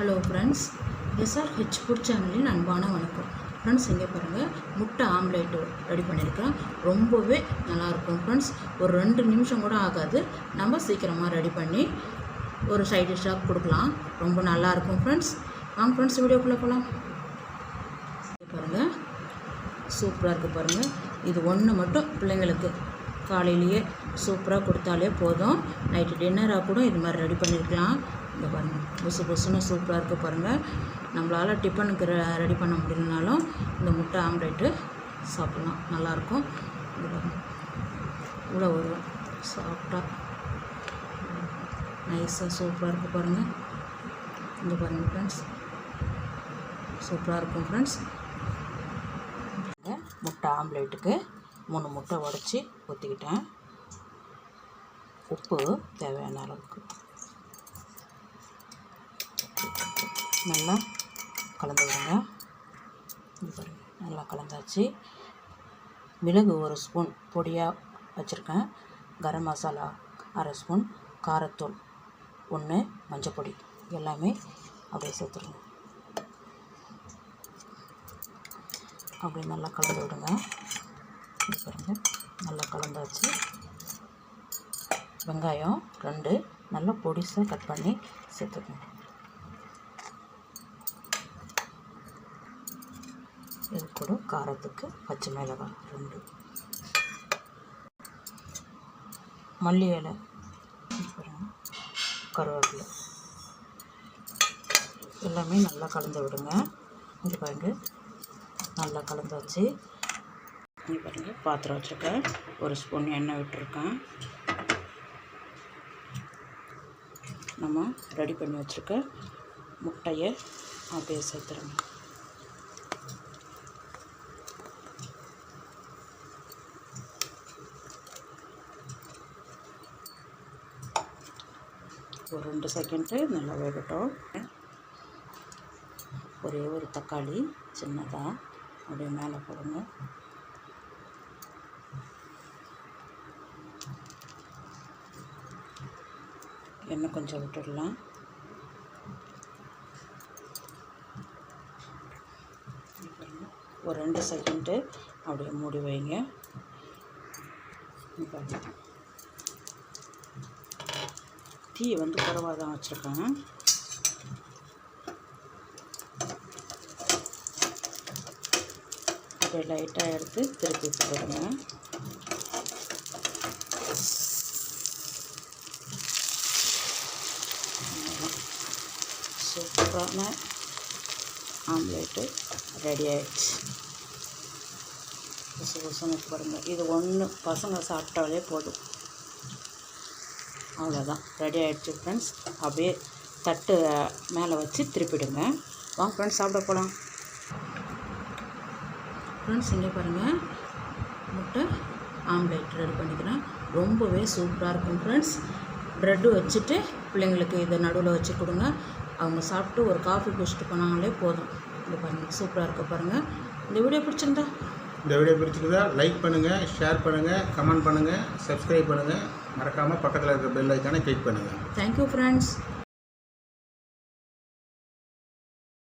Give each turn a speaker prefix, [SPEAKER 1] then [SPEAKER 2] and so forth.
[SPEAKER 1] Hello friends SR H food சேனலின் அன்பான வணக்கம். ஃப்ரெண்ட்ஸ் இங்கே பாருங்கள் முட்டை ஆம்லேட் ரெடி பண்ணியிருக்கேன் ரொம்பவே நல்லாயிருக்கும் ஃப்ரெண்ட்ஸ் ஒரு ரெண்டு நிமிஷம் கூட ஆகாது. நம்ம சீக்கிரமாக ரெடி பண்ணி ஒரு சைட் டிஷ்ஷாக கொடுக்கலாம். ரொம்ப நல்லாயிருக்கும் ஃப்ரெண்ட்ஸ் வாங்க ஃப்ரெண்ட்ஸ் வீடியோக்குள்ளே போகலாம் பாருங்கள் சூப்பராக இருக்குது பாருங்கள் இது ஒன்று மட்டும் பிள்ளைங்களுக்கு. காலையிலேயே சூப்பராக கொடுத்தாலே போதும். நைட்டு டின்னராக கூட இது மாதிரி ரெடி பண்ணியிருக்கலாம் இந்த பாருங்கள் புசு புசுன்னு சூப்பராக இருக்க பாருங்கள் நம்மளால் டிஃபனுக்கு ரெடி பண்ண முடியலனாலும் இந்த முட்டை ஆம்லேட்டு சாப்பிட்லாம். நல்லாயிருக்கும். இது இவ்வளோ வரும் சாஃப்டாக நைஸாக சூப்பராக இருக்குது பாருங்கள் இந்த பாருங்கள் ஃப்ரெண்ட்ஸ் சூப்பராக இருக்கும் ஃப்ரெண்ட்ஸ் முட்டை ஆம்லேட்டுக்கு மூணு முட்டை உடச்சி ஊற்றிக்கிட்டேன். உப்பு தேவையான அளவுக்கு. நல்லா கலந்து விடுங்க. நல்லா கலந்தாச்சு. மிளகு ஒரு ஸ்பூன் பொடியாக வச்சுருக்கேன். கரம் மசாலா அரை ஸ்பூன் காரத்தூள் ஒன்று மஞ்சள் பொடி. எல்லாமே அப்படியே சேர்த்துருங்க. அப்படி நல்லா கலந்து விடுங்க. பாருங்கள் நல்லா கலந்தாச்சு. வெங்காயம் ரெண்டு. நல்லா பொடிசாக கட் பண்ணி சேர்த்துக்கணும் இது கூட காரத்துக்கு பச்சை மிளகாய் ரெண்டு. மல்லி இலை இது கருவேப்பிலை. எல்லாமே நல்லா கலந்து விடுங்க. இது பாருங்க. நல்லா கலந்து இங்கே பாருங்கள் பாத்திரம் வச்சுருக்கேன். ஒரு ஸ்பூன் எண்ணெய் விட்டுருக்கேன். நம்ம ரெடி பண்ணி வச்சுருக்க முட்டையை அப்படியே சேர்த்துருங்க. ஒரு ரெண்டு செகண்டு நல்லா வேகட்டும். ஒரே ஒரு தக்காளி சின்னதாக அப்படியே மேலே போடுங்க. எண்ணெய் கொஞ்சம் விட்டுடலாம். ஒரு ரெண்டு செகண்டு அப்படியே மூடி வைங்க. டீ தீ வந்து குறவாக தான் வச்சுருக்கேன் அப்படியே லைட்டாக எடுத்து திருப்பி போடுங்க. சூப்பரான ஆம்லேட்டு ரெடி ஆகிடுச்சு புசு புசுன்னு பாருங்கள் இது ஒன்று பசங்க சாப்பிட்டாலே போதும். அவ்வளோதான் ரெடி ஆகிடுச்சு ஃப்ரெண்ட்ஸ் அப்படியே தட்டு மேலே வச்சு திருப்பிடுங்க. வாங்க ஃப்ரெண்ட்ஸ் சாப்பிட போகலாம் ஃப்ரெண்ட்ஸ் இங்கே பாருங்கள் முட்டை ஆம்லேட் ரெடி பண்ணிக்கிறேன். ரொம்பவே சூப்பராக இருக்கும் ஃப்ரெண்ட்ஸ் ப்ரெட்டு வச்சுட்டு பிள்ளைங்களுக்கு இதை நடுவில் வச்சு கொடுங்க. அவங்க சாப்பிட்டு ஒரு காஃபி குடிச்சிட்டு போனாங்களே போதும். இது பாருங்கள் சூப்பராக இருக்க பாருங்கள் இந்த வீடியோ பிடிச்சிருந்தா
[SPEAKER 2] இந்த வீடியோ பிடிச்சிருந்தா லைக் பண்ணுங்கள் ஷேர் பண்ணுங்கள் கமெண்ட் பண்ணுங்கள் சப்ஸ்கிரைப் பண்ணுங்கள் மறக்காமல் பக்கத்தில் இருக்கிற பெல் ஐக்கானை கிளிக் பண்ணுங்கள்
[SPEAKER 1] தேங்க்யூ ஃப்ரெண்ட்ஸ்